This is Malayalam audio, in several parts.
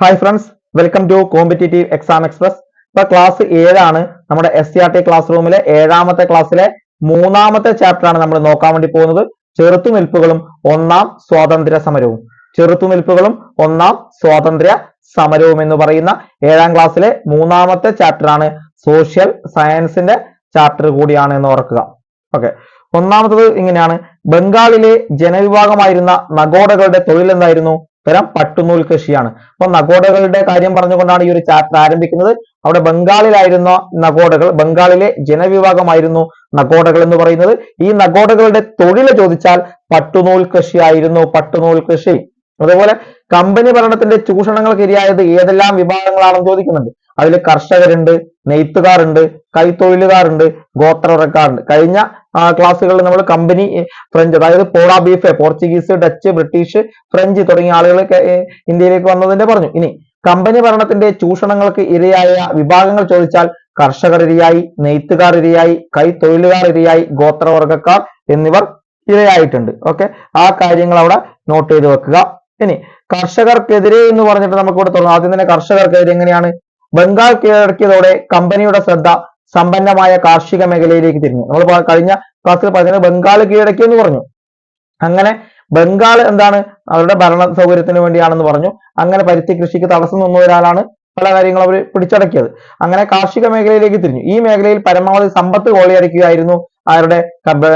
Hi friends welcome to competitive exam express ഇപ്പൊ ക്ലാസ് ഏഴാണ്. നമ്മുടെ S C R T class റൂമിലെ ഏഴാമത്തെ ക്ലാസ്സിലെ മൂന്നാമത്തെ ചാപ്റ്റർ ആണ് നമ്മൾ നോക്കാൻ വേണ്ടി പോകുന്നത്. ചെറുത്തുനിൽപ്പുകളും ഒന്നാം സ്വാതന്ത്ര്യ സമരവും. ചെറുത്തുനിൽപ്പുകളും ഒന്നാം സ്വാതന്ത്ര്യ സമരവും എന്ന് പറയുന്ന ഏഴാം ക്ലാസ്സിലെ മൂന്നാമത്തെ ചാപ്റ്റർ ആണ് സോഷ്യൽ സയൻസിന്റെ ചാപ്റ്റർ കൂടിയാണ് എന്ന് ഓർക്കുക. ഓക്കെ ഒന്നാമത്തത് ഇങ്ങനെയാണ്. ബംഗാളിലെ ജനവിഭാഗമായിരുന്ന നഗോഡകളുടെ തൊഴിൽ എന്തായിരുന്നു? ഉത്തരം പട്ടുനൂൽ കൃഷിയാണ്. അപ്പൊ നഗോഡകളുടെ കാര്യം പറഞ്ഞുകൊണ്ടാണ് ഈ ഒരു ചാപ്റ്റർ ആരംഭിക്കുന്നത്. അവിടെ ബംഗാളിലായിരുന്ന നഗോഡകൾ ബംഗാളിലെ ജനവിഭാഗമായിരുന്നു നഗോഡകൾ എന്ന് പറയുന്നത്. ഈ നഗോഡകളുടെ തൊഴിൽ ചോദിച്ചാൽ പട്ടുനൂൽ കൃഷിയായിരുന്നു പട്ടുനൂൽ കൃഷി. അതുപോലെ കമ്പനി ഭരണത്തിന്റെ ചൂഷണങ്ങൾക്ക് ഇരയായത് ഏതെല്ലാം വിഭാഗങ്ങളാണെന്ന് ചോദിക്കുന്നുണ്ട്. അതിൽ കർഷകരുണ്ട് നെയ്ത്തുകാരുണ്ട് കൈത്തൊഴിലുകാരുണ്ട് ഗോത്രവർക്കാരുണ്ട് കഴിഞ്ഞ ക്ലാസ്സുകളിൽ നമ്മൾ കമ്പനി ഫ്രഞ്ച് അതായത് പോള ബീഫ് പോർച്ചുഗീസ് ഡച്ച് ബ്രിട്ടീഷ് ഫ്രഞ്ച് തുടങ്ങിയ ആളുകൾ ഇന്ത്യയിലേക്ക് വന്നതിന്റെ പറഞ്ഞു. ഇനി കമ്പനി ഭരണത്തിന്റെ ചൂഷണങ്ങൾക്ക് ഇരയായ വിഭാഗങ്ങൾ ചോദിച്ചാൽ കർഷകർ ഇരയായി നെയ്ത്തുകാർ ഇരയായി കൈത്തൊഴിലുകാർ ഇരയായി ഗോത്രവർഗക്കാർ എന്നിവർ ഇരയായിട്ടുണ്ട്. ഓക്കെ ആ കാര്യങ്ങൾ അവിടെ നോട്ട് ചെയ്ത് വെക്കുക. ഇനി കർഷകർക്കെതിരെ എന്ന് പറഞ്ഞിട്ട് നമുക്ക് ഇവിടെ തുടങ്ങാം ആദ്യം തന്നെ കർഷകർക്കെതിരെ എങ്ങനെയാണ്? ബംഗാൾ കീഴടക്കിയതോടെ കമ്പനിയുടെ ശ്രദ്ധ സമ്പന്നമായ കാർഷിക മേഖലയിലേക്ക് തിരിഞ്ഞു. നമ്മൾ കഴിഞ്ഞ ക്ലാസ്സിൽ പറഞ്ഞത് ബംഗാൾ കീഴടക്കി എന്ന് പറഞ്ഞു. അങ്ങനെ ബംഗാൾ എന്താണ് അവരുടെ ഭരണ സൗകര്യത്തിന് വേണ്ടിയാണെന്ന് പറഞ്ഞു. അങ്ങനെ പരുത്തി കൃഷിക്ക് തടസ്സം നിന്ന പല കാര്യങ്ങളും അവർ പിടിച്ചടക്കിയത്. അങ്ങനെ കാർഷിക മേഖലയിലേക്ക് തിരിഞ്ഞു. ഈ മേഖലയിൽ പരമാവധി സമ്പത്ത് കോളിയടക്കുകയായിരുന്നു അവരുടെ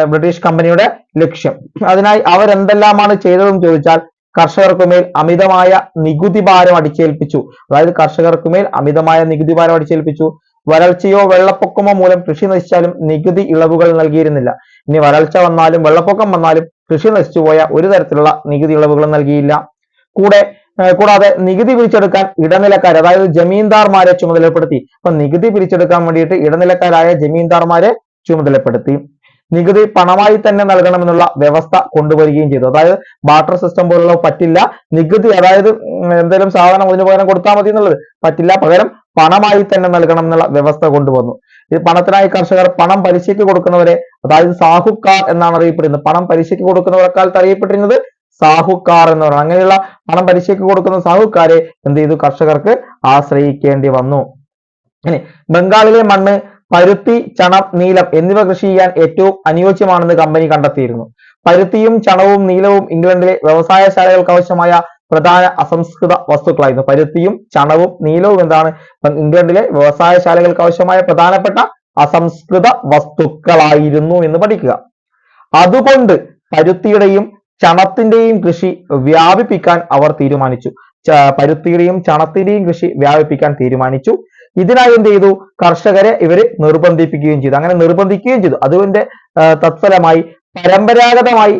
ബ്രിട്ടീഷ് കമ്പനിയുടെ ലക്ഷ്യം. അതിനായി അവരെന്തെല്ലാമാണ് ചെയ്തതെന്ന് ചോദിച്ചാൽ കർഷകർക്കുമേൽ അമിതമായ നികുതി ഭാരം അടിച്ചേൽപ്പിച്ചു. അതായത് കർഷകർക്കുമേൽ അമിതമായ നികുതി ഭാരം അടിച്ചേൽപ്പിച്ചു. വരൾച്ചയോ വെള്ളപ്പൊക്കമോ മൂലം കൃഷി നശിച്ചാലും നികുതി ഇളവുകൾ നൽകിയിരുന്നില്ല. ഇനി വരൾച്ച വന്നാലും വെള്ളപ്പൊക്കം വന്നാലും കൃഷി നശിച്ചുപോയ ഒരു തരത്തിലുള്ള നികുതി ഇളവുകളും നൽകിയില്ല. കൂടെ കൂടാതെ നികുതി പിരിച്ചെടുക്കാൻ ഇടനിലക്കാർ അതായത് ജമീന്ദാർമാരെ ചുമതലപ്പെടുത്തി. അപ്പൊ നികുതി പിരിച്ചെടുക്കാൻ വേണ്ടിയിട്ട് ഇടനിലക്കാരായ ജമീന്ദാർമാരെ ചുമതലപ്പെടുത്തി. നികുതി പണമായി തന്നെ നൽകണമെന്നുള്ള വ്യവസ്ഥ കൊണ്ടുവരികയും ചെയ്തു. അതായത് ബാട്ടർ സിസ്റ്റം പോലുള്ള പറ്റില്ല. നികുതി അതായത് എന്തെങ്കിലും സാധനം അതിന് പകരം കൊടുത്താൽ മതി എന്നുള്ളത് പറ്റില്ല. പകരം പണമായി തന്നെ നൽകണം എന്നുള്ള വ്യവസ്ഥ കൊണ്ടുവന്നു. ഇത് പണത്തിനായി കർഷകർ പണം പലിശയ്ക്ക് കൊടുക്കുന്നവരെ അതായത് സാഹുക്കാർ എന്നാണ് അറിയപ്പെടുന്നത്. പണം പലിശയ്ക്ക് കൊടുക്കുന്നവർക്കാലത്ത് അറിയപ്പെട്ടിരുന്നത് സാഹുക്കാർ എന്ന് പറയുന്നത് അങ്ങനെയുള്ള പണം പലിശയ്ക്ക് കൊടുക്കുന്ന സാഹുക്കാരെ എന്ത് ചെയ്തു? കർഷകർക്ക് ആശ്രയിക്കേണ്ടി വന്നു. ഇനി ബംഗാളിലെ മണ്ണ് പരുത്തി ചണം നീലം എന്നിവ കൃഷി ചെയ്യാൻ ഏറ്റവും അനുയോജ്യമാണെന്ന് കമ്പനി കണ്ടെത്തിയിരുന്നു. പരുത്തിയും ചണവും നീലവും ഇംഗ്ലണ്ടിലെ വ്യവസായശാലകൾക്ക് ആവശ്യമായ പ്രധാന അസംസ്കൃത വസ്തുക്കളായിരുന്നു. പരുത്തിയും ചണവും നീലവും എന്താണ്? ഇംഗ്ലണ്ടിലെ വ്യവസായശാലകൾക്ക് ആവശ്യമായ പ്രധാനപ്പെട്ട അസംസ്കൃത വസ്തുക്കളായിരുന്നു എന്ന് പഠിക്കുക. അതുകൊണ്ട് പരുത്തിയുടെയും ചണത്തിന്റെയും കൃഷി വ്യാപിപ്പിക്കാൻ അവർ തീരുമാനിച്ചു. പരുത്തിയുടെയും ചണത്തിന്റെയും കൃഷി വ്യാപിപ്പിക്കാൻ തീരുമാനിച്ചു. ഇതിനായി എന്ത് ചെയ്തു? കർഷകരെ ഇവർ നിർബന്ധിപ്പിക്കുകയും ചെയ്തു. അങ്ങനെ നിർബന്ധിക്കുകയും ചെയ്തു. അതുകൊണ്ട് തത്ഫലമായി പരമ്പരാഗതമായി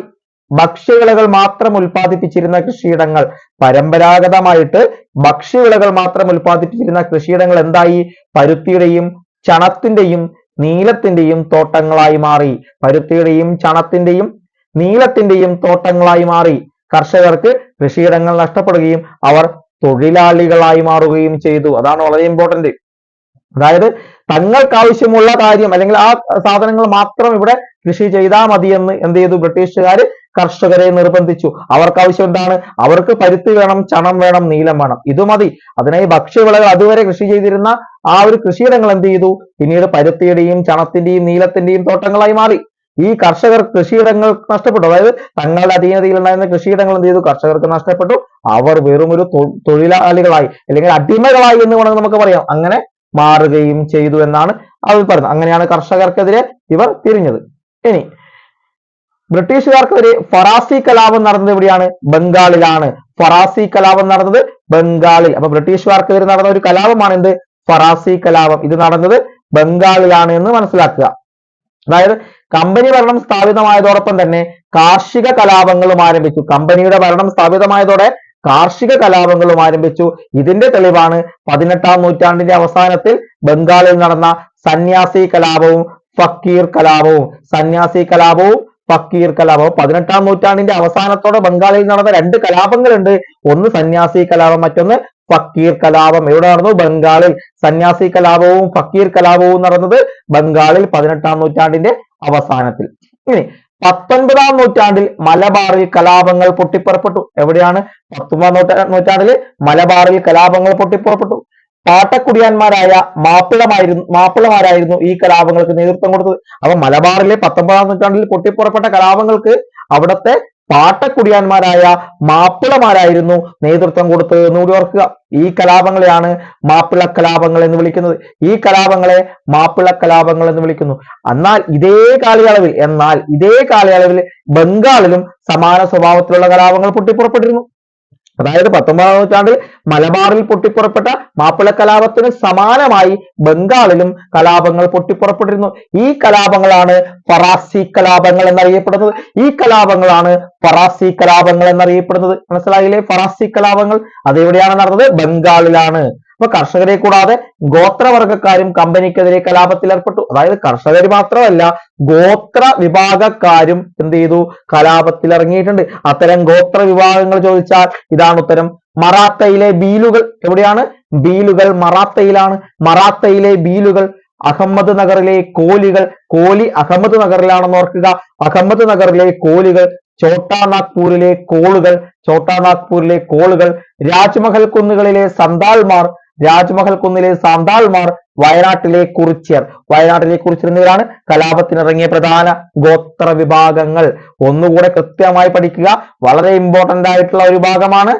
ഭക്ഷ്യവിളകൾ മാത്രം ഉൽപ്പാദിപ്പിച്ചിരുന്ന കൃഷിയിടങ്ങൾ. പരമ്പരാഗതമായിട്ട് ഭക്ഷ്യവിളകൾ മാത്രം ഉൽപ്പാദിപ്പിച്ചിരുന്ന കൃഷിയിടങ്ങൾ എന്തായി? പരുത്തിയുടെയും ചണത്തിന്റെയും നീലത്തിന്റെയും തോട്ടങ്ങളായി മാറി. പരുത്തിയുടെയും ചണത്തിന്റെയും നീലത്തിന്റെയും തോട്ടങ്ങളായി മാറി. കർഷകർക്ക് കൃഷിയിടങ്ങൾ നഷ്ടപ്പെടുകയും അവർ തൊഴിലാളികളായി മാറുകയും ചെയ്തു. അതാണ് വളരെ ഇമ്പോർട്ടന്റ് അതായത് തങ്ങൾക്ക് ആവശ്യമുള്ള കാര്യം അല്ലെങ്കിൽ ആ സാധനങ്ങൾ മാത്രം ഇവിടെ കൃഷി ചെയ്താൽ മതി എന്ന് എന്ത് ചെയ്തു? ബ്രിട്ടീഷുകാർ കർഷകരെ നിർബന്ധിച്ചു. അവർക്ക് ആവശ്യം എന്താണ്? അവർക്ക് പരുത്തി വേണം ചണം വേണം നീലം വേണം. ഇത് മതി. അതിനായി ഭക്ഷ്യവിളകൾ അതുവരെ കൃഷി ചെയ്തിരുന്ന ആ ഒരു കൃഷിയിടങ്ങൾ എന്ത് ചെയ്തു? പിന്നീട് പരുത്തിയുടെയും ചണത്തിന്റെയും നീലത്തിന്റെയും തോട്ടങ്ങളായി മാറി. ഈ കർഷകർ കൃഷിയിടങ്ങൾ നഷ്ടപ്പെട്ടു. അതായത് തങ്ങളുടെ അധീനതയിൽ ഉണ്ടായിരുന്ന കൃഷിയിടങ്ങൾ എന്ത് ചെയ്തു? കർഷകർക്ക് നഷ്ടപ്പെട്ടു. അവർ വെറും ഒരു തൊഴിലാളികളായി അല്ലെങ്കിൽ അടിമകളായി എന്ന് വേണമെങ്കിൽ നമുക്ക് പറയാം. അങ്ങനെ മാറുകയും ചെയ്തു എന്നാണ് അവർ പറഞ്ഞത്. അങ്ങനെയാണ് കർഷകർക്കെതിരെ ഇവർ തിരിഞ്ഞത്. ഇനി ബ്രിട്ടീഷുകാർക്കെതിരെ ഫറാസി കലാപം നടന്നത് എവിടെയാണ്? ബംഗാളിലാണ്. ഫറാസി കലാപം നടന്നത് ബംഗാളിൽ. അപ്പൊ ബ്രിട്ടീഷുകാർക്കെതിരെ നടന്ന ഒരു കലാപമാണ് എന്ത്? ഫറാസി കലാപം. ഇത് നടന്നത് ബംഗാളിലാണ് എന്ന് മനസ്സിലാക്കുക. അതായത് കമ്പനി ഭരണം സ്ഥാപിതമായതോടൊപ്പം തന്നെ കാർഷിക കലാപങ്ങളും ആരംഭിച്ചു. കമ്പനിയുടെ ഭരണം സ്ഥാപിതമായതോടെ കാർഷിക കലാപങ്ങളും ആരംഭിച്ചു. ഇതിന്റെ തെളിവാണ് പതിനെട്ടാം നൂറ്റാണ്ടിന്റെ അവസാനത്തിൽ ബംഗാളിൽ നടന്ന സന്യാസി കലാപവും ഫക്കീർ കലാപവും. സന്യാസി കലാപവും ഫക്കീർ കലാപവും. പതിനെട്ടാം നൂറ്റാണ്ടിന്റെ അവസാനത്തോടെ ബംഗാളിൽ നടന്ന രണ്ട് കലാപങ്ങളുണ്ട്. ഒന്ന് സന്യാസി കലാപം മറ്റൊന്ന് ഫക്കീർ കലാപം. എവിടെ നടന്നു? ബംഗാളിൽ. സന്യാസി കലാപവും ഫക്കീർ കലാപവും നടന്നത് ബംഗാളിൽ പതിനെട്ടാം നൂറ്റാണ്ടിന്റെ അവസാനത്തിൽ. ഇനി പത്തൊൻപതാം നൂറ്റാണ്ടിൽ മലബാറിൽ കലാപങ്ങൾ പൊട്ടിപ്പുറപ്പെട്ടു. എവിടെയാണ്? പത്തൊമ്പതാം നൂറ്റാ നൂറ്റാണ്ടിൽ മലബാറിൽ കലാപങ്ങൾ പൊട്ടിപ്പുറപ്പെട്ടു. പാട്ടക്കുടിയാന്മാരായ മാപ്പിളമായിരുന്നു മാപ്പിളമാരായിരുന്നു ഈ കലാപങ്ങൾക്ക് നേതൃത്വം കൊടുത്തത്. അപ്പൊ മലബാറിലെ പത്തൊമ്പതാം നൂറ്റാണ്ടിൽ പൊട്ടിപ്പുറപ്പെട്ട കലാപങ്ങൾക്ക് അവിടത്തെ പാട്ടക്കുടിയാന്മാരായ മാപ്പിളമാരായിരുന്നു നേതൃത്വം കൊടുത്തത് എന്നുകൂടി ഓർക്കുക. ഈ കലാപങ്ങളെയാണ് മാപ്പിള കലാപങ്ങൾ എന്ന് വിളിക്കുന്നത്. ഈ കലാപങ്ങളെ മാപ്പിള കലാപങ്ങൾ എന്ന് വിളിക്കുന്നു. എന്നാൽ ഇതേ കാലയളവിൽ എന്നാൽ ഇതേ കാലയളവിൽ ബംഗാളിലും സമാന സ്വഭാവത്തിലുള്ള കലാപങ്ങൾ പൊട്ടിപ്പുറപ്പെട്ടിരുന്നു. അതായത് പത്തൊമ്പതാം നൂറ്റാണ്ടിൽ മലബാറിൽ പൊട്ടിപ്പുറപ്പെട്ട മാപ്പിള കലാപത്തിന് സമാനമായി ബംഗാളിലും കലാപങ്ങൾ പൊട്ടിപ്പുറപ്പെട്ടിരുന്നു. ഈ കലാപങ്ങളാണ് ഫറാസി കലാപങ്ങൾ എന്നറിയപ്പെടുന്നത്. ഈ കലാപങ്ങളാണ് ഫറാസി കലാപങ്ങൾ എന്നറിയപ്പെടുന്നത്. മനസ്സിലായില്ലേ? ഫറാസി കലാപങ്ങൾ അതെവിടെയാണ് നടന്നത്? ബംഗാളിലാണ്. അപ്പൊ കർഷകരെ കൂടാതെ ഗോത്രവർഗക്കാരും കമ്പനിക്കെതിരെ കലാപത്തിൽ ഏർപ്പെട്ടു. അതായത് കർഷകർ മാത്രമല്ല ഗോത്ര വിഭാഗക്കാരും എന്ത് ചെയ്തു? കലാപത്തിൽ ഇറങ്ങിയിട്ടുണ്ട്. അത്തരം ഗോത്ര വിഭാഗങ്ങൾ ചോദിച്ചാൽ ഇതാണ് ഉത്തരം. മറാത്തയിലെ ബീലുകൾ എവിടെയാണ്? ബീലുകൾ മറാത്തയിലാണ്. മറാത്തയിലെ ബീലുകൾ അഹമ്മദ് നഗറിലെ കോലികൾ. കോലി അഹമ്മദ് നഗറിലാണെന്ന് ഓർക്കുക. അഹമ്മദ് നഗറിലെ കോലികൾ ചോട്ടാ നാഗ്പൂരിലെ കോളുകൾ ചോട്ടാ നാഗ്പൂരിലെ കോളുകൾ രാജ്മഹൽ കുന്നുകളിലെ സന്താൾമാർ രാജ്മഹൽ കുന്നിലെ സാന്താൾമാർ വയനാട്ടിലെ കുറിച്യർ. വയനാട്ടിലെ കുറിച്യർ എന്നിവരാണ് കലാപത്തിനിറങ്ങിയ പ്രധാന ഗോത്ര വിഭാഗങ്ങൾ. ഒന്നുകൂടെ കൃത്യമായി പഠിക്കുക. വളരെ ഇമ്പോർട്ടന്റ് ആയിട്ടുള്ള ഒരു ഭാഗമാണ്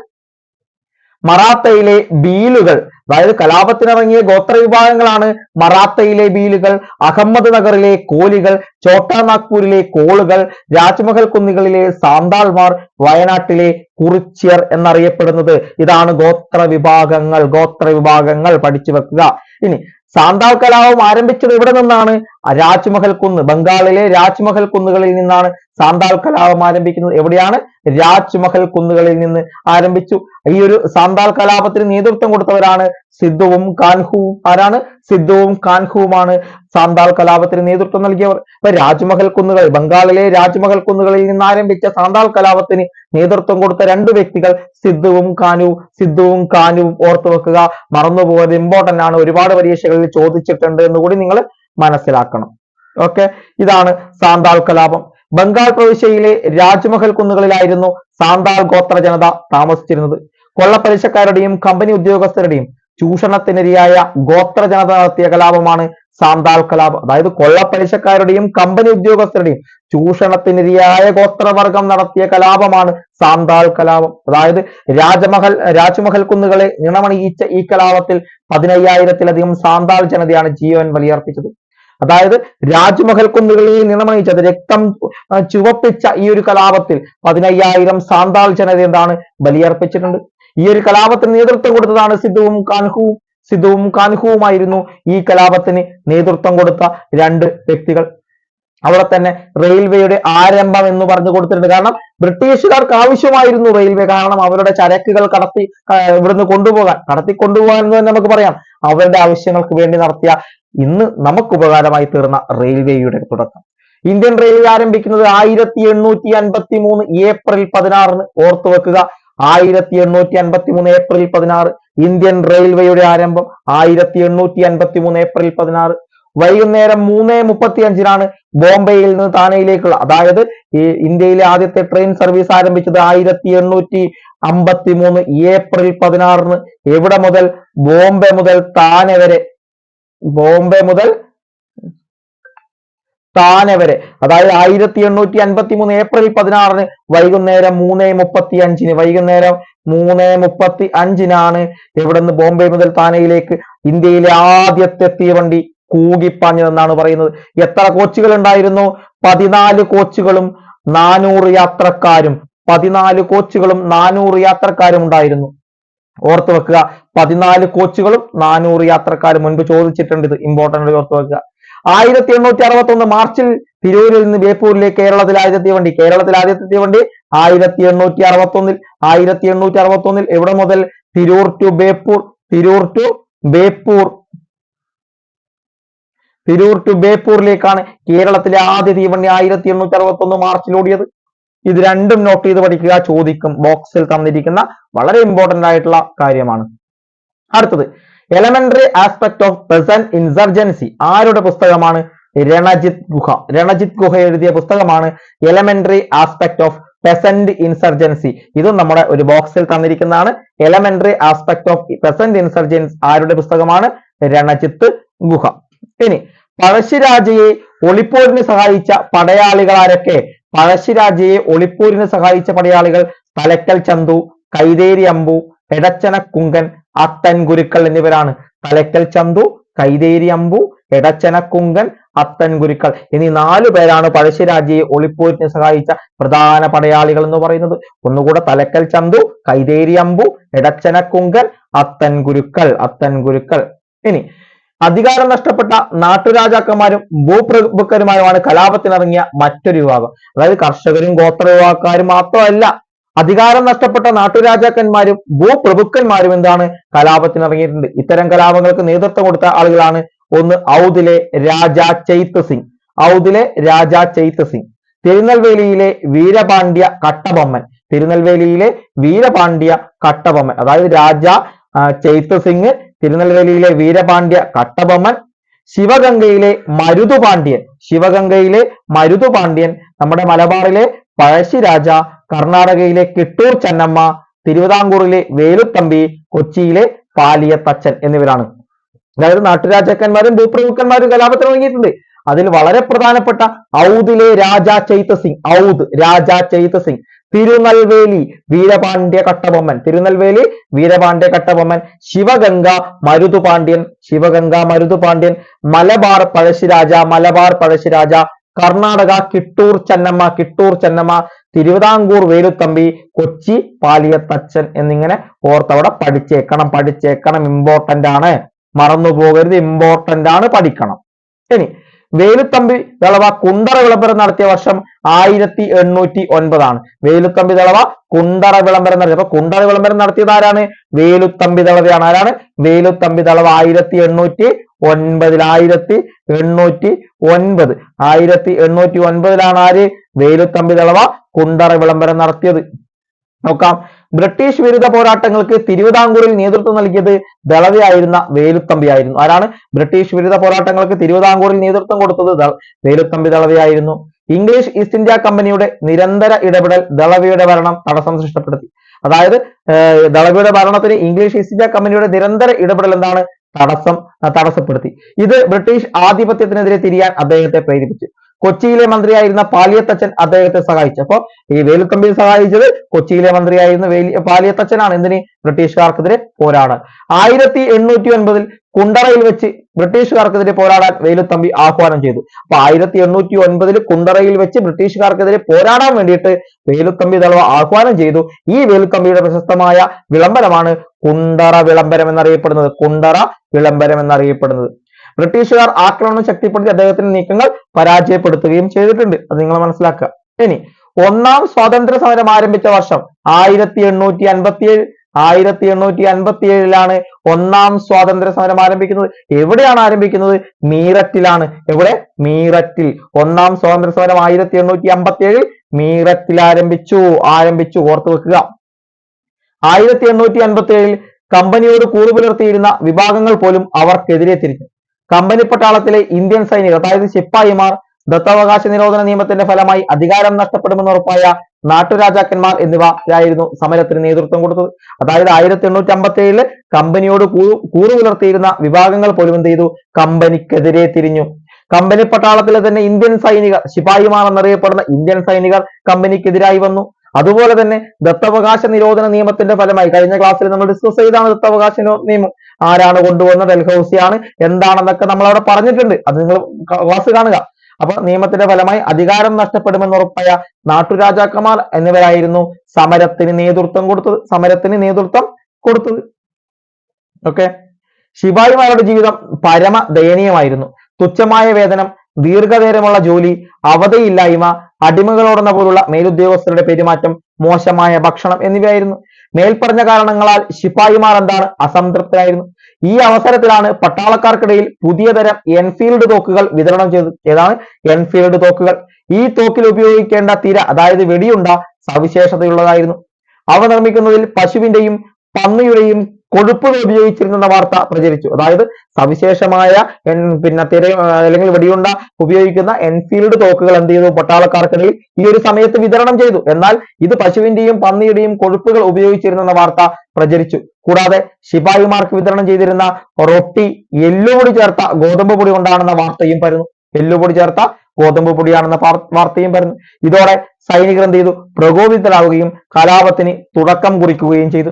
മറാത്തയിലെ ബീലുകൾ അതായത് കലാപത്തിനിറങ്ങിയ ഗോത്ര വിഭാഗങ്ങളാണ് മറാത്തയിലെ ബീലുകൾ അഹമ്മദ് നഗറിലെ കോലികൾ ചോട്ടാ നാഗ്പൂരിലെ കോളുകൾ രാജ്മഹൽ കുന്നികളിലെ സാന്താൾമാർ വയനാട്ടിലെ കുറിച്യർ എന്നറിയപ്പെടുന്നത്. ഇതാണ് ഗോത്ര വിഭാഗങ്ങൾ ഗോത്ര വിഭാഗങ്ങൾ പഠിച്ചു വെക്കുക. ഇനി സാന്താൾ കലാപം ആരംഭിച്ചത് ഇവിടെ നിന്നാണ്? രാജ്മഹൽ കുന്ന് ബംഗാളിലെ രാജ്മഹൽ കുന്നുകളിൽ നിന്നാണ്. സാന്താൾ കലാപം ആരംഭിക്കുന്നത് എവിടെയാണ്? രാജ്മഹൽ കുന്നുകളിൽ നിന്ന് ആരംഭിച്ചു. ഈ ഒരു സാന്താൾ കലാപത്തിന് നേതൃത്വം കൊടുത്തവരാണ് സിദ്ധുവും കാൻഹുവും. ആരാണ്? സിദ്ധുവും കാൻഹുവുമാണ് സാന്താൾ കലാപത്തിന് നേതൃത്വം നൽകിയവർ. ഇപ്പൊ രാജ്മഹൽ കുന്നുകൾ ബംഗാളിലെ രാജ്മഹൽ കുന്നുകളിൽ നിന്ന് ആരംഭിച്ച സാന്താൾ കലാപത്തിന് നേതൃത്വം കൊടുത്ത രണ്ട് വ്യക്തികൾ സിദ്ധുവും കാനു സിദ്ധുവും കാനുവും ഓർത്തു വെക്കുക. മറന്നുപോകുന്നത് ഇമ്പോർട്ടന്റ് ആണ്. ഒരുപാട് പരീക്ഷകളിൽ ചോദിച്ചിട്ടുണ്ട് എന്ന് കൂടി നിങ്ങൾ മനസ്സിലാക്കണം. ഓക്കെ ഇതാണ് സാന്താൾ കലാപം. ബംഗാൾ പ്രവിശ്യയിലെ രാജ്മഹൽ കുന്നുകളിലായിരുന്നു സാന്താൾ ഗോത്ര ജനത താമസിച്ചിരുന്നത്. കൊള്ളപ്പലിശക്കാരുടെയും കമ്പനി ഉദ്യോഗസ്ഥരുടെയും ചൂഷണത്തിനിരയായ ഗോത്ര ജനത നടത്തിയ കലാപമാണ് സാന്താൾ കലാപം. അതായത് കൊള്ളപ്പലിശക്കാരുടെയും കമ്പനി ഉദ്യോഗസ്ഥരുടെയും ചൂഷണത്തിനിരയായ ഗോത്രവർഗം നടത്തിയ കലാപമാണ് സാന്താൾ കലാപം. അതായത് രാജമഹൽ രാജ്മഹൽ കുന്നുകളെ നിണമണിയിച്ച ഈ കലാപത്തിൽ പതിനയ്യായിരത്തിലധികം സാന്താൾ ജനതയാണ് ജീവൻ ബലിയർപ്പിച്ചത്. അതായത് രാജ്മഹൽ കുന്നുകളിൽ നിണമണിയിച്ചത് രക്തം ചുവപ്പിച്ച ഈ ഒരു കലാപത്തിൽ പതിനയ്യായിരം സാന്താൾ ജനത എന്താണ് ബലിയർപ്പിച്ചിട്ടുണ്ട്. ഈ ഒരു കലാപത്തിന് നേതൃത്വം കൊടുത്തതാണ് സിദ്ധുവും കാൻഹുവും സിദ്ധുവും കാൻഹുവുമായിരുന്നു ഈ കലാപത്തിന് നേതൃത്വം കൊടുത്ത രണ്ട് വ്യക്തികൾ. അവിടെ തന്നെ റെയിൽവേയുടെ ആരംഭം എന്ന് പറഞ്ഞു കൊടുത്തിട്ടുണ്ട്. കാരണം ബ്രിട്ടീഷുകാർക്ക് ആവശ്യമായിരുന്നു റെയിൽവേ. കാരണം അവരുടെ ചരക്കുകൾ കടത്തി ഇവിടുന്ന് കൊണ്ടുപോകാൻ. കടത്തി കൊണ്ടുപോകാൻ എന്ന് തന്നെ നമുക്ക് പറയാം. അവരുടെ ആവശ്യങ്ങൾക്ക് വേണ്ടി നടത്തിയ ഇന്ന് നമുക്ക് ഉപകാരമായി തീർന്ന റെയിൽവേയുടെ തുടക്കം. ഇന്ത്യൻ റെയിൽവേ ആരംഭിക്കുന്നത് ആയിരത്തി എണ്ണൂറ്റി അൻപത്തി മൂന്ന് ഏപ്രിൽ പതിനാറിന്. ഓർത്തു വെക്കുക. ആയിരത്തി എണ്ണൂറ്റി അൻപത്തി മൂന്ന് ഏപ്രിൽ പതിനാറ്. ഇന്ത്യൻ റെയിൽവേയുടെ ആരംഭം ആയിരത്തി എണ്ണൂറ്റി അൻപത്തി മൂന്ന് ഏപ്രിൽ പതിനാറ്. വൈകുന്നേരം മൂന്ന് മുപ്പത്തി അഞ്ചിനാണ് ബോംബെയിൽ നിന്ന് താനയിലേക്കുള്ള. അതായത് ഈ ഇന്ത്യയിലെ ആദ്യത്തെ ട്രെയിൻ സർവീസ് ആരംഭിച്ചത് ആയിരത്തി എണ്ണൂറ്റി അമ്പത്തി മൂന്ന് ഏപ്രിൽ പതിനാറിന്. എവിടെ മുതൽ? ബോംബെ മുതൽ താനെ വരെ. ബോംബെ മുതൽ താനെ വരെ. അതായത് ആയിരത്തി എണ്ണൂറ്റി അൻപത്തി മൂന്ന് ഏപ്രിൽ പതിനാറിന് വൈകുന്നേരം മൂന്ന് മുപ്പത്തി അഞ്ചിന് വൈകുന്നേരം മൂന്ന് മുപ്പത്തി അഞ്ചിനാണ് എവിടെ നിന്ന് ബോംബെ മുതൽ താനയിലേക്ക് ഇന്ത്യയിലെ ആദ്യത്തെ തീവണ്ടി കൂകിപ്പാഞ്ഞതെന്നാണ് പറയുന്നത്. എത്ര കോച്ചുകൾ ഉണ്ടായിരുന്നു പതിനാല് കോച്ചുകളും നാനൂറ് യാത്രക്കാരും പതിനാല് കോച്ചുകളും നാനൂറ് യാത്രക്കാരും ഉണ്ടായിരുന്നു. ഓർത്തു വെക്കുക പതിനാല് കോച്ചുകളും നാനൂറ് യാത്രക്കാരും മുൻപ് ചോദിച്ചിട്ടുണ്ട്. ഇത് ഇമ്പോർട്ടന്റ് ഓർത്തു വെക്കുക. ആയിരത്തി എണ്ണൂറ്റി അറുപത്തി ഒന്ന് മാർച്ചിൽ തിരൂരിൽ നിന്ന് ബേപ്പൂരിലേക്ക് കേരളത്തിൽ ആദ്യത്തെ തീവണ്ടി കേരളത്തിൽ ആദ്യത്തെ തീവണ്ടി ആയിരത്തി എണ്ണൂറ്റി അറുപത്തി ഒന്നിൽ ആയിരത്തി എണ്ണൂറ്റി അറുപത്തി ഒന്നിൽ എവിടെ മുതൽ? Tirur to Beypore Tirur to Beypore. Tirur to ബേപ്പൂരിലേക്കാണ് കേരളത്തിലെ ആദ്യ തീവണ്ടി ആയിരത്തി എണ്ണൂറ്റി അറുപത്തി ഒന്ന് മാർച്ചിൽ ഓടിയത് ഇത് രണ്ടും നോട്ട് ചെയ്ത് പഠിക്കുക ചോദിക്കും ബോക്സിൽ തന്നിരിക്കുന്ന വളരെ ഇമ്പോർട്ടന്റ് ആയിട്ടുള്ള കാര്യമാണ്. അടുത്തത് elementary aspect of present insurgency ആരുടെ പുസ്തകമാണ്? രണജിത് ഗുഹ. രണജിത് ഗുഹ എഴുതിയ പുസ്തകമാണ് elementary aspect of present insurgency ഇതും നമ്മുടെ ഒരു ബോക്സിൽ തന്നിരിക്കുന്നതാണ്. Elementary aspect of present insurgence ആരുടെ പുസ്തകമാണ്? രണജിത്ത് ഗുഹ. ഇനി പഴശ്ശിരാജയെ ഒളിപ്പോരിന് സഹായിച്ച പടയാളികൾ ആരൊക്കെ പഴശ്ശിരാജയെ ഒളിപ്പോരിന് സഹായിച്ച പടയാളികൾ തലക്കൽ ചന്തു കൈതേരി അമ്പു എടച്ചന കുങ്കൻ അത്തൻ ഗുരുക്കൾ എന്നിവരാണ്. തലക്കൽ ചന്തു കൈതേരി അമ്പു എടച്ചന കുങ്കൻ അത്തൻ ഗുരുക്കൾ എന്നീ നാലു പേരാണ് പഴശ്ശിരാജയെ ഒളിപ്പോരിനെ സഹായിച്ച പ്രധാന പടയാളികൾ എന്ന് പറയുന്നത്. ഒന്നുകൂടെ തലക്കൽ ചന്തു കൈതേരി അമ്പു എടച്ചന കുങ്കൻ അത്തൻ ഗുരുക്കൾ അത്തൻ ഗുരുക്കൾ ഇനി അധികാരം നഷ്ടപ്പെട്ട നാട്ടുരാജാക്കന്മാരും ഭൂപ്രഭുക്കന്മാരുമാണ് കലാപത്തിനിറങ്ങിയ മറ്റൊരു വിഭാഗം. അതായത് കർഷകരും ഗോത്ര വിഭാഗക്കാരും മാത്രമല്ല അധികാരം നഷ്ടപ്പെട്ട നാട്ടുരാജാക്കന്മാരും ഭൂപ്രഭുക്കന്മാരും എന്താണ്? കലാപത്തിനിറങ്ങിയിട്ടുണ്ട്. ഇത്തരം കലാപങ്ങൾക്ക് നേതൃത്വം കൊടുത്ത ആളുകളാണ് ഒന്ന് ഔദിലെ രാജ ചൈത്ത് സിംഗ്. ഔദിലെ രാജ ചൈത്ത് സിംഗ്. തിരുനെൽവേലിയിലെ വീരപാണ്ഡ്യ കട്ടബൊമ്മൻ. തിരുനെൽവേലിയിലെ വീരപാണ്ഡ്യ കട്ടബൊമ്മൻ. അതായത് രാജ ആ, ചൈത്ത് സിംഗ് തിരുനെൽവേലിയിലെ വീരപാണ്ഡ്യ കട്ടബൊമ്മൻ ശിവഗംഗയിലെ മരുതുപാണ്ഡ്യൻ. ശിവഗംഗയിലെ മരുതുപാണ്ഡ്യൻ നമ്മുടെ മലബാറിലെ പഴശ്ശിരാജ കർണാടകയിലെ കിട്ടൂർ ചെന്നമ്മ തിരുവിതാംകൂറിലെ വേലുത്തമ്പി കൊച്ചിയിലെ പാലിയത്തച്ഛൻ എന്നിവരാണ്. അതായത് നാട്ടുരാജാക്കന്മാരും ഭൂപ്രഭുക്കന്മാരും കലാപത്തിൽ ഇറങ്ങിയിട്ടുണ്ട് അതിൽ വളരെ പ്രധാനപ്പെട്ട ഔദിലെ രാജാ ചൈത്ത സിംഗ് ഔദ് രാജാ ചൈത്ത സിംഗ് തിരുനെൽവേലി വീരപാണ്ഡ്യ കട്ടബൊമ്മൻ. തിരുനൽവേലി വീരപാണ്ഡ്യ കട്ടബൊമ്മൻ. ശിവഗംഗ മരുതുപാണ്ഡ്യൻ. ശിവഗംഗ മരുതുപാണ്ഡ്യൻ. മലബാർ പഴശ്ശിരാജ മലബാർ പഴശ്ശിരാജ. കർണാടക കിട്ടൂർ ചെന്നമ്മ കിട്ടൂർ ചെന്നമ്മ. തിരുവിതാംകൂർ വേലുത്തമ്പി കൊച്ചി പാലിയത്തച്ഛൻ എന്നിങ്ങനെ ഓർത്തവിടെ പഠിച്ചേക്കണം പഠിച്ചേക്കണം. ഇമ്പോർട്ടന്റ് ആണ്. മറന്നു പോകരുത് ഇമ്പോർട്ടന്റ് ആണ് പഠിക്കണം. ഇനി വേലുത്തമ്പി ദളവ കുണ്ടറ വിളംബരം നടത്തിയ വർഷം ആയിരത്തി എണ്ണൂറ്റി ഒൻപതാണ് വേലുത്തമ്പി ദളവ കുണ്ടറ വിളംബരം നടത്തി അപ്പൊ കുണ്ടറ വിളംബരം നടത്തിയത് ആരാണ്? വേലുത്തമ്പി ദളവയാണ് ആരാണ്? വേലുത്തമ്പി ദളവ ആയിരത്തി എണ്ണൂറ്റി ഒൻപതിൽ ആയിരത്തി എണ്ണൂറ്റി ഒൻപത് ആയിരത്തി എണ്ണൂറ്റി ഒൻപതിലാണ് ആര്? വേലുത്തമ്പി ദളവ കുണ്ടറ വിളംബരം നടത്തിയത്. നോക്കാം. ബ്രിട്ടീഷ് വിരുദ്ധ പോരാട്ടങ്ങൾക്ക് തിരുവിതാംകൂറിൽ നേതൃത്വം നൽകിയത് ദളവയായിരുന്ന വേലുത്തമ്പി ആയിരുന്നു. ആരാണ്? ബ്രിട്ടീഷ് വിരുദ്ധ പോരാട്ടങ്ങൾക്ക് തിരുവിതാംകൂറിൽ നേതൃത്വം കൊടുത്തത് വേലുത്തമ്പി ദളവയായിരുന്നു ഇംഗ്ലീഷ് ഈസ്റ്റ് ഇന്ത്യ കമ്പനിയുടെ നിരന്തര ഇടപെടൽ ദളവയുടെ ഭരണം തടസ്സം സൃഷ്ടപ്പെടുത്തി അതായത് ദളവയുടെ ഭരണത്തിന് ഇംഗ്ലീഷ് ഈസ്റ്റ് ഇന്ത്യ കമ്പനിയുടെ നിരന്തര ഇടപെടൽ എന്താണ്? തടസ്സം തടസ്സപ്പെടുത്തി. ഇത് ബ്രിട്ടീഷ് ആധിപത്യത്തിനെതിരെ തിരിയാൻ അദ്ദേഹത്തെ പ്രേരിപ്പിച്ചു. കൊച്ചിയിലെ മന്ത്രിയായിരുന്ന പാലിയത്തച്ഛൻ അദ്ദേഹത്തെ സഹായിച്ചു. അപ്പോൾ ഈ വേലുത്തമ്പിയെ സഹായിച്ചത് കൊച്ചിയിലെ മന്ത്രിയായിരുന്ന വേലി പാലിയത്തച്ഛനാണ്. എന്തിന്? ബ്രിട്ടീഷുകാർക്കെതിരെ പോരാടാൻ. ആയിരത്തി എണ്ണൂറ്റി ഒൻപതിൽ കുണ്ടറയിൽ വെച്ച് ബ്രിട്ടീഷുകാർക്കെതിരെ പോരാടാൻ വേലുത്തമ്പി ആഹ്വാനം ചെയ്തു. അപ്പൊ ആയിരത്തി എണ്ണൂറ്റി ഒൻപതിൽ കുണ്ടറയിൽ വെച്ച് ബ്രിട്ടീഷുകാർക്കെതിരെ പോരാടാൻ വേണ്ടിയിട്ട് വേലുത്തമ്പി ദളവ ആഹ്വാനം ചെയ്തു. ഈ വേലുത്തമ്പിയുടെ പ്രശസ്തമായ വിളംബരമാണ് കുണ്ടറ വിളംബരം എന്നറിയപ്പെടുന്നത്. കുണ്ടറ വിളംബരം എന്നറിയപ്പെടുന്നത്. ബ്രിട്ടീഷുകാർ ആക്രമണം ശക്തിപ്പെടുത്തി അദ്ദേഹത്തിന്റെ നീക്കങ്ങൾ പരാജയപ്പെടുത്തുകയും ചെയ്തിട്ടുണ്ട്. അത് നിങ്ങൾ മനസ്സിലാക്കുക. ഇനി ഒന്നാം സ്വാതന്ത്ര്യ സമരം ആരംഭിച്ച വർഷം ആയിരത്തി എണ്ണൂറ്റി അൻപത്തി ഏഴ് ആയിരത്തി എണ്ണൂറ്റി അൻപത്തി ഏഴിലാണ് ഒന്നാം സ്വാതന്ത്ര്യ സമരം ആരംഭിക്കുന്നത്. എവിടെയാണ് ആരംഭിക്കുന്നത്? മീററ്റിലാണ്. എവിടെ? മീററ്റിൽ. ഒന്നാം സ്വാതന്ത്ര്യ സമരം ആയിരത്തി എണ്ണൂറ്റി അമ്പത്തി ഏഴിൽ മീററ്റിൽ ആരംഭിച്ചു. ആരംഭിച്ചു. ഓർത്തു വെക്കുക. ആയിരത്തി എണ്ണൂറ്റി അൻപത്തി ഏഴിൽ കമ്പനിയോട് കൂറു പുലർത്തിയിരുന്ന വിഭാഗങ്ങൾ പോലും അവർക്കെതിരെ തിരിഞ്ഞു. കമ്പനി പട്ടാളത്തിലെ ഇന്ത്യൻ സൈനികർ അതായത് ശിപ്പായിമാർ ദത്തവകാശ നിരോധന നിയമത്തിന്റെ ഫലമായി അധികാരം നഷ്ടപ്പെടുമെന്ന് ഉറപ്പായ നാട്ടുരാജാക്കന്മാർ എന്നിവരായിരുന്നു സമരത്തിന് നേതൃത്വം കൊടുത്തത്. അതായത് ആയിരത്തി എണ്ണൂറ്റി അമ്പത്തി ഏഴിൽ കമ്പനിയോട് കൂറു പുലർത്തിയിരുന്ന വിഭാഗങ്ങൾ പോലും എന്ത് ചെയ്തു? കമ്പനിക്കെതിരെ തിരിഞ്ഞു. കമ്പനി പട്ടാളത്തിലെ തന്നെ ഇന്ത്യൻ സൈനികർ ശിപായിമാർ എന്നറിയപ്പെടുന്ന ഇന്ത്യൻ സൈനികർ കമ്പനിക്കെതിരായി വന്നു. അതുപോലെ തന്നെ ദത്തവകാശ നിരോധന നിയമത്തിന്റെ ഫലമായി കഴിഞ്ഞ ക്ലാസ്സിൽ നമ്മൾ ഡിസ്കസ് ചെയ്താണ് ദത്തവകാശ നിയമം. ആരാണ് കൊണ്ടുവന്നത് ഡൽഹൌസിയാണ്. എന്താണെന്നൊക്കെ നമ്മൾ അവിടെ പറഞ്ഞിട്ടുണ്ട്. അത് നിങ്ങൾ ക്ലാസ് കാണുക. അപ്പൊ നിയമത്തിന്റെ ഫലമായി അധികാരം നഷ്ടപ്പെടുമെന്ന് ഉറപ്പായ നാട്ടുരാജാക്കന്മാർ എന്നിവരായിരുന്നു സമരത്തിന് നേതൃത്വം കൊടുത്തത്. സമരത്തിന് നേതൃത്വം കൊടുത്തത്. ഓക്കെ ശിവായിമാരുടെ ജീവിതം പരമ ദയനീയമായിരുന്നു. തുച്ഛമായ വേതനം ദീർഘനേരമുള്ള ജോലി അവധിയില്ലായ്മ അടിമകളോടെന്ന പോലുള്ള മേലുദ്യോഗസ്ഥരുടെ പെരുമാറ്റം മോശമായ ഭക്ഷണം എന്നിവയായിരുന്നു. മേൽപ്പറഞ്ഞ കാരണങ്ങളാൽ ശിപായിമാർ എന്താണ് അസംതൃപ്തരായിരുന്നു. ഈ അവസരത്തിലാണ് പട്ടാളക്കാർക്കിടയിൽ പുതിയ തരം എൻഫീൽഡ് തോക്കുകൾ വിതരണം ചെയ്തത് ഏതാണ്? എൻഫീൽഡ് തോക്കുകൾ. ഈ തോക്കിൽ ഉപയോഗിക്കേണ്ട തീര അതായത് വെടിയുണ്ട സവിശേഷതയുള്ളതായിരുന്നു. അവ നിർമ്മിക്കുന്നതിൽ പശുവിന്റെയും പന്നിയുടെയും കൊഴുപ്പുകൾ ഉപയോഗിച്ചിരുന്നെന്ന വാർത്ത പ്രചരിച്ചു. അതായത് സവിശേഷമായ പിന്നെ തിര അല്ലെങ്കിൽ വെടിയുണ്ട ഉപയോഗിക്കുന്ന എൻഫീൽഡ് തോക്കുകൾ എന്ത് ചെയ്തു? പട്ടാളക്കാർക്കിടയിൽ ഈ ഒരു സമയത്ത് വിതരണം ചെയ്തു. എന്നാൽ ഇത് പശുവിന്റെയും പന്നിയുടെയും കൊഴുപ്പുകൾ ഉപയോഗിച്ചിരുന്നെന്ന വാർത്ത പ്രചരിച്ചു. കൂടാതെ ശിപായിമാർക്ക് വിതരണം ചെയ്തിരുന്ന റൊട്ടി എല്ലുപൊടി ചേർത്ത ഗോതമ്പ് പൊടി കൊണ്ടാണെന്ന വാർത്തയും പരന്നു. എല്ലുപൊടി ചേർത്ത ഗോതമ്പ് പൊടിയാണെന്ന വാർത്തയും പരന്നു. ഇതോടെ സൈനികർ എന്ത് ചെയ്തു? പ്രകോപിതരാകുകയും കലാപത്തിന് തുടക്കം കുറിക്കുകയും ചെയ്തു.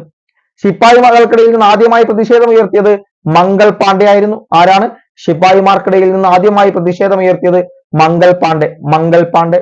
ശിപ്പായിമാർക്കിടയിൽ നിന്ന് ആദ്യമായി പ്രതിഷേധം ഉയർത്തിയത് മംഗൾ പാണ്ഡെ ആയിരുന്നു. ആരാണ്? ശിപ്പായിമാർക്കിടയിൽ നിന്ന് ആദ്യമായി പ്രതിഷേധം ഉയർത്തിയത് മംഗൾ പാണ്ഡെ. മംഗൾ പാണ്ഡെ.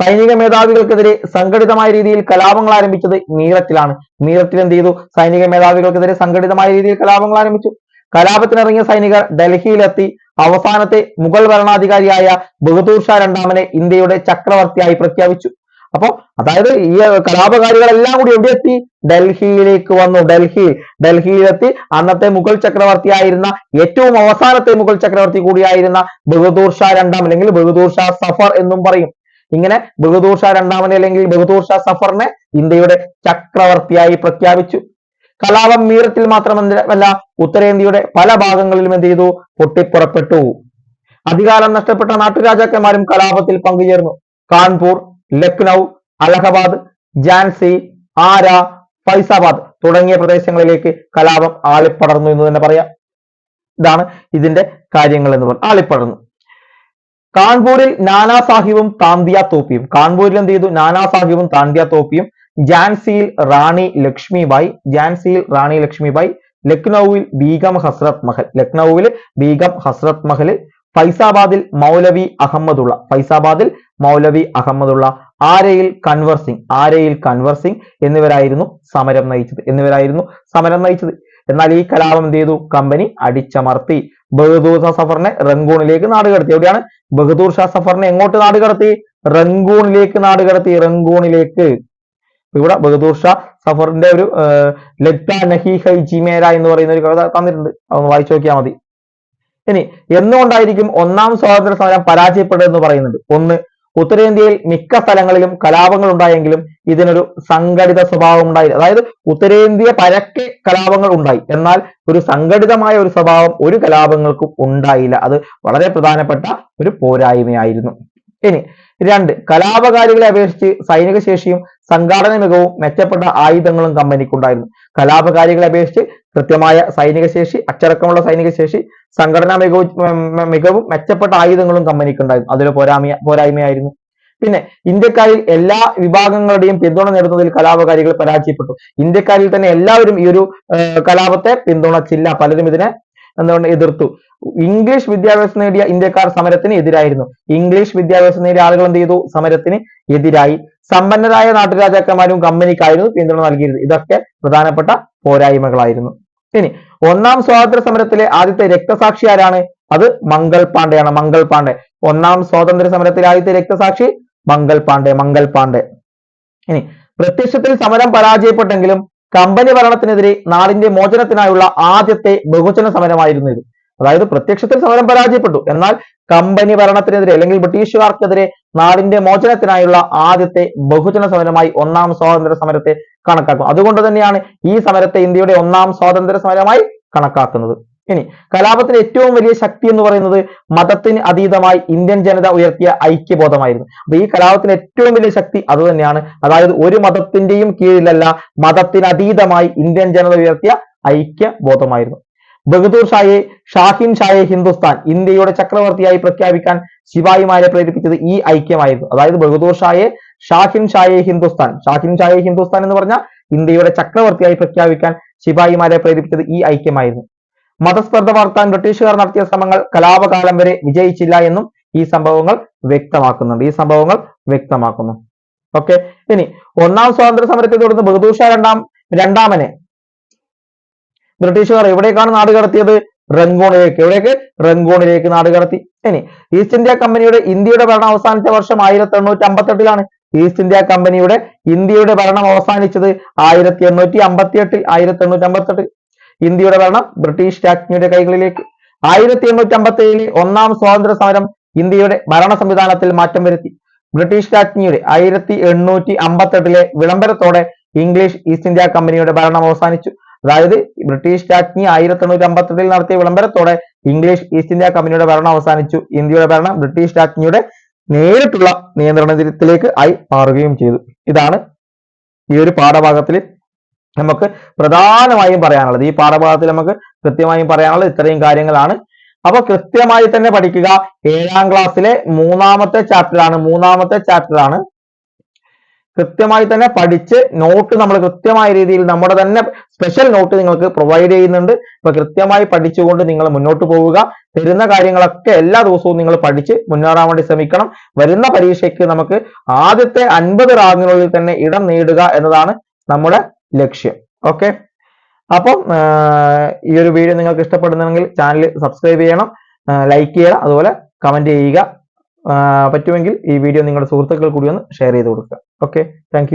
സൈനിക മേധാവികൾക്കെതിരെ സംഘടിതമായ രീതിയിൽ കലാപങ്ങൾ ആരംഭിച്ചത് മീററ്റിലാണ്. മീററ്റിൽ എന്ത് ചെയ്തു? സൈനിക മേധാവികൾക്കെതിരെ സംഘടിതമായ രീതിയിൽ കലാപങ്ങൾ ആരംഭിച്ചു. കലാപത്തിനിറങ്ങിയ സൈനികർ ഡൽഹിയിലെത്തി. അവസാനത്തെ മുഗൾ ഭരണാധികാരിയായ ബഹദൂർ ഷാ രണ്ടാമനെ ഇന്ത്യയുടെ ചക്രവർത്തിയായി പ്രഖ്യാപിച്ചു. അപ്പോ അതായത് ഈ കലാപകാരികളെല്ലാം കൂടി എവിടെ എത്തി ഡൽഹിയിലേക്ക് വന്നു. ഡൽഹി ഡൽഹിയിലെത്തി. അന്നത്തെ മുഗൾ ചക്രവർത്തിയായിരുന്ന ഏറ്റവും അവസാനത്തെ മുഗൾ ചക്രവർത്തി കൂടിയായിരുന്ന ബഹദൂർ ഷാ രണ്ടാമൻ അല്ലെങ്കിൽ ബഹദൂർ ഷാ സഫർ എന്നും പറയും. ഇങ്ങനെ ബഹദൂർ ഷാ രണ്ടാമനെ അല്ലെങ്കിൽ ബഹദൂർ ഷാ സഫറിനെ ഇന്ത്യയുടെ ചക്രവർത്തിയായി പ്രഖ്യാപിച്ചു. കലാപം മീറത്തിൽ മാത്രമല്ല ഉത്തരേന്ത്യയുടെ പല ഭാഗങ്ങളിലും എന്ത് ചെയ്തു? പൊട്ടിപ്പുറപ്പെട്ടു. അധികാരം നഷ്ടപ്പെട്ട നാട്ടുരാജാക്കന്മാരും കലാപത്തിൽ പങ്കുചേർന്നു. കാൺപൂർ ലക്നൗ അലഹബാദ് ജാൻസി ആര ഫൈസാബാദ് തുടങ്ങിയ പ്രദേശങ്ങളിലേക്ക് കലാപം ആളിപ്പടർന്നു എന്ന് തന്നെ പറയാം. ഇതാണ് ഇതിന്റെ കാര്യങ്ങൾ എന്ന് പറഞ്ഞു ആളിപ്പടർന്നു. കാൺപൂരിൽ നാനാ സാഹിബും താന്തിയ തോപ്പിയും. കാൺപൂരിൽ എന്ത് ചെയ്തു? നാനാ സാഹിബും താന്തിയ തോപ്പിയും ജാൻസിയിൽ റാണി ലക്ഷ്മിബായി ജാൻസിയിൽ റാണി ലക്ഷ്മിബായി ലക്നൌവിൽ ബീഗം ഹസ്രത് മഹൽ. ലക്നൌവിൽ ബീഗം ഹസ്രത് മഹൽ ഫൈസാബാദിൽ മൗലവി അഹമ്മദുള്ള ഫൈസാബാദിൽ മൗലവി അഹമ്മദുള്ള ആരയിൽ കൻവർ സിംഗ് ആരയിൽ കൻവർ സിംഗ് എന്നിവരായിരുന്നു സമരം നയിച്ചത്. എന്നിവരായിരുന്നു സമരം നയിച്ചത്. എന്നാൽ ഈ കലാപം എന്ത് ചെയ്തു? കമ്പനി അടിച്ചമർത്തി. ബഹദൂർ ഷാ സഫറിനെ റംഗൂണിലേക്ക് നാട് കടത്തി. എവിടെയാണ്? ബഹദൂർ ഷാ സഫറിനെ എങ്ങോട്ട് നാട് കടത്തി? റംഗൂണിലേക്ക് നാട് കടത്തി. റംഗൂണിലേക്ക്. ഇവിടെ ബഹദൂർ ഷാ സഫറിന്റെ ഒരു ലഗ്ത നഹി ഹൈ ജിമേര എന്ന് പറയുന്ന ഒരു കവിത തന്നിട്ടുണ്ട്. അതൊന്ന് വായിച്ചു നോക്കിയാൽ മതി. ഇനി എന്തുകൊണ്ടായിരിക്കും ഒന്നാം സ്വാതന്ത്ര്യ സമരം പരാജയപ്പെട്ടതെന്ന് പറയുന്നത്? ഒന്ന് ഉത്തരേന്ത്യയിൽ മിക്ക സ്ഥലങ്ങളിലും കലാപങ്ങൾ ഉണ്ടായെങ്കിലും ഇതിനൊരു സംഘടിത സ്വഭാവം ഉണ്ടായില്ല. അതായത് ഉത്തരേന്ത്യ പരക്കെ കലാപങ്ങൾ ഉണ്ടായി. എന്നാൽ ഒരു സംഘടിതമായ ഒരു സ്വഭാവം ഒരു കലാപങ്ങൾക്കും ഉണ്ടായില്ല. അത് വളരെ പ്രധാനപ്പെട്ട ഒരു പോരായ്മയായിരുന്നു. ഇനി രണ്ട് കലാപകാരികളെ അപേക്ഷിച്ച് സൈനിക ശേഷിയും സംഘാടന മികവും മെച്ചപ്പെട്ട ആയുധങ്ങളും കമ്പനിക്കുണ്ടായിരുന്നു. കലാപകാരികളെ അപേക്ഷിച്ച് കൃത്യമായ സൈനിക ശേഷി അച്ചടക്കമുള്ള സൈനിക ശേഷി സംഘടനാ മികവും മികവും മെച്ചപ്പെട്ട ആയുധങ്ങളും കമ്പനിക്കുണ്ടായിരുന്നു. അതൊരു പോരായ്മ പോരായ്മയായിരുന്നു. പിന്നെ ഇന്ത്യക്കാരിൽ എല്ലാ വിഭാഗങ്ങളുടെയും പിന്തുണ നേടുന്നതിൽ കലാപകാരികൾ പരാജയപ്പെട്ടു. ഇന്ത്യക്കാരിൽ തന്നെ എല്ലാവരും ഈ ഒരു കലാപത്തെ പിന്തുണച്ചില്ല. പലരും ഇതിനെ എന്തുകൊണ്ട് എതിർത്തു? ഇംഗ്ലീഷ് വിദ്യാഭ്യാസം നേടിയ ഇന്ത്യക്കാർ സമരത്തിന് എതിരായിരുന്നു. ഇംഗ്ലീഷ് വിദ്യാഭ്യാസം നേടിയ ആളുകൾ എന്ത് ചെയ്തു? സമരത്തിന് എതിരായി. സമ്പന്നരായ നാട്ടുരാജാക്കന്മാരും കമ്പനിക്കായിരുന്നു പിന്തുണ നൽകിയത് ഇതൊക്കെ പ്രധാനപ്പെട്ട പോരായ്മകളായിരുന്നു. ഇനി ഒന്നാം സ്വാതന്ത്ര്യ സമരത്തിലെ ആദ്യത്തെ രക്തസാക്ഷി ആരാണ്? അത് മംഗൾ പാണ്ഡെയാണ്. മംഗൾ പാണ്ഡെ. ഒന്നാം സ്വാതന്ത്ര്യ സമരത്തിലെ ആദ്യത്തെ രക്തസാക്ഷി മംഗൾ പാണ്ഡെ. മംഗൾ പാണ്ഡെ. ഇനി പ്രത്യക്ഷത്തിൽ സമരം പരാജയപ്പെട്ടെങ്കിലും കമ്പനി ഭരണത്തിനെതിരെ നാടിന്റെ മോചനത്തിനായുള്ള ആദ്യത്തെ ബഹുജന സമരമായിരുന്നു ഇത്. അതായത് പ്രത്യക്ഷത്തിൽ സമരം പരാജയപ്പെട്ടു. എന്നാൽ കമ്പനി ഭരണത്തിനെതിരെ അല്ലെങ്കിൽ ബ്രിട്ടീഷുകാർക്കെതിരെ നാടിന്റെ മോചനത്തിനായുള്ള ആദ്യത്തെ ബഹുജന സമരമായി ഒന്നാം സ്വാതന്ത്ര്യ സമരത്തെ കണക്കാക്കും. അതുകൊണ്ട് തന്നെയാണ് ഈ സമരത്തെ ഇന്ത്യയുടെ ഒന്നാം സ്വാതന്ത്ര്യ സമരമായി കണക്കാക്കുന്നത്. ഇനി കലാപത്തിന് ഏറ്റവും വലിയ ശക്തി എന്ന് പറയുന്നത് മതത്തിന് അതീതമായി ഇന്ത്യൻ ജനത ഉയർത്തിയ ഐക്യബോധമായിരുന്നു. അപ്പൊ ഈ കലാപത്തിന് ഏറ്റവും വലിയ ശക്തി അത് തന്നെയാണ്. അതായത് ഒരു മതത്തിന്റെയും കീഴിലല്ല മതത്തിന് അതീതമായി ഇന്ത്യൻ ജനത ഉയർത്തിയ ഐക്യബോധമായിരുന്നു. ബഹദൂർ ഷായെ ഷാഹിൻ ഷായെ ഹിന്ദുസ്ഥാൻ ഇന്ത്യയുടെ ചക്രവർത്തിയായി പ്രഖ്യാപിക്കാൻ ശിവായിമാരെ പ്രേരിപ്പിച്ചത് ഈ ഐക്യമായിരുന്നു. അതായത് ബഹദൂർ ഷായെ ഷാഹിൻ ഷായെ ഹിന്ദുസ്ഥാൻ. ഷാഹിൻ ഷായെ ഹിന്ദുസ്ഥാൻ എന്ന് പറഞ്ഞാൽ ഇന്ത്യയുടെ ചക്രവർത്തിയായി പ്രഖ്യാപിക്കാൻ ശിവായിമാരെ പ്രേരിപ്പിച്ചത് ഈ ഐക്യമായിരുന്നു. മതസ്പർദ്ധ വളർത്താൻ ബ്രിട്ടീഷുകാർ നടത്തിയ ശ്രമങ്ങൾ കലാപകാലം വരെ വിജയിച്ചില്ല എന്നും ഈ സംഭവങ്ങൾ വ്യക്തമാക്കുന്നുണ്ട്. ഈ സംഭവങ്ങൾ വ്യക്തമാക്കുന്നു. ഓക്കെ ഇനി ഒന്നാം സ്വാതന്ത്ര്യ സമരത്തെ തുടർന്ന് ബഹദൂർ രണ്ടാം രണ്ടാമനെ ബ്രിട്ടീഷുകാർ എവിടേക്കാണ് നാട് കടത്തിയത്? റംഗൂണിലേക്ക്. എവിടേക്ക്? റംഗൂണിലേക്ക് നാട് കടത്തി. ഇനി ഈസ്റ്റ് ഇന്ത്യ കമ്പനിയുടെ ഇന്ത്യയുടെ ഭരണം അവസാനിച്ച വർഷം ആയിരത്തി എണ്ണൂറ്റി അമ്പത്തെട്ടിലാണ് ഈസ്റ്റ് ഇന്ത്യ കമ്പനിയുടെ ഇന്ത്യയുടെ ഭരണം അവസാനിച്ചത് ആയിരത്തി എണ്ണൂറ്റി അമ്പത്തി എട്ടിൽ ആയിരത്തി എണ്ണൂറ്റി അമ്പത്തെട്ട് ഇന്ത്യയുടെ ഭരണം ബ്രിട്ടീഷ് രാജ്ഞിയുടെ കൈകളിലേക്ക്. ആയിരത്തി എണ്ണൂറ്റി അമ്പത്തി ഏഴിലെ ഒന്നാം സ്വാതന്ത്ര്യ സമരം ഇന്ത്യയുടെ ഭരണ സംവിധാനത്തിൽ മാറ്റം വരുത്തി. ബ്രിട്ടീഷ് രാജ്ഞിയുടെ ആയിരത്തി എണ്ണൂറ്റി അമ്പത്തെട്ടിലെ വിളംബരത്തോടെ ഇംഗ്ലീഷ് ഈസ്റ്റ് ഇന്ത്യ കമ്പനിയുടെ ഭരണം അവസാനിച്ചു. അതായത് ബ്രിട്ടീഷ് രാജ്ഞി ആയിരത്തി എണ്ണൂറ്റി അമ്പത്തെട്ടിൽ നടത്തിയ വിളംബരത്തോടെ ഇംഗ്ലീഷ് ഈസ്റ്റ് ഇന്ത്യ കമ്പനിയുടെ ഭരണം അവസാനിച്ചു. ഇന്ത്യയുടെ ഭരണം ബ്രിട്ടീഷ് രാജ്ഞിയുടെ നേരിട്ടുള്ള നിയന്ത്രണത്തിലേക്ക് ആയി മാറുകയും ചെയ്തു. ഇതാണ് ഈ ഒരു പാഠഭാഗത്തിൽ നമുക്ക് പ്രധാനമായും പറയാനുള്ളത് ഈ പാഠഭാഗത്തിൽ നമുക്ക് കൃത്യമായും പറയാനുള്ളത് ഇത്രയും കാര്യങ്ങളാണ്. അപ്പൊ കൃത്യമായി തന്നെ പഠിക്കുക. ഏഴാം ക്ലാസ്സിലെ മൂന്നാമത്തെ ചാപ്റ്ററാണ് മൂന്നാമത്തെ ചാപ്റ്ററാണ് കൃത്യമായി തന്നെ പഠിച്ച് നോട്ട് നമ്മൾ കൃത്യമായ രീതിയിൽ നമ്മുടെ തന്നെ സ്പെഷ്യൽ നോട്ട് നിങ്ങൾക്ക് പ്രൊവൈഡ് ചെയ്യുന്നുണ്ട്. അപ്പൊ കൃത്യമായി പഠിച്ചുകൊണ്ട് നിങ്ങൾ മുന്നോട്ട് പോവുക. തരുന്ന കാര്യങ്ങളൊക്കെ എല്ലാ ദിവസവും നിങ്ങൾ പഠിച്ച് മുന്നേറാൻ വേണ്ടി ശ്രമിക്കണം. വരുന്ന പരീക്ഷയ്ക്ക് നമുക്ക് ആദ്യത്തെ അൻപത് റാങ്കിനുള്ളിൽ തന്നെ ഇടം നേടുക എന്നതാണ് നമ്മുടെ ലക്ഷ്യം. ഓക്കെ? അപ്പം ഈ ഒരു വീഡിയോ നിങ്ങൾക്ക് ഇഷ്ടപ്പെടുന്നുണ്ടെങ്കിൽ ചാനൽ സബ്സ്ക്രൈബ് ചെയ്യണം ലൈക്ക് ചെയ്യുക അതുപോലെ കമന്റ് ചെയ്യുക. പറ്റുമെങ്കിൽ ഈ വീഡിയോ നിങ്ങളുടെ സുഹൃത്തുക്കൾ കൂടി ഒന്ന് ഷെയർ ചെയ്ത് കൊടുക്കുക. ഓക്കെ? താങ്ക്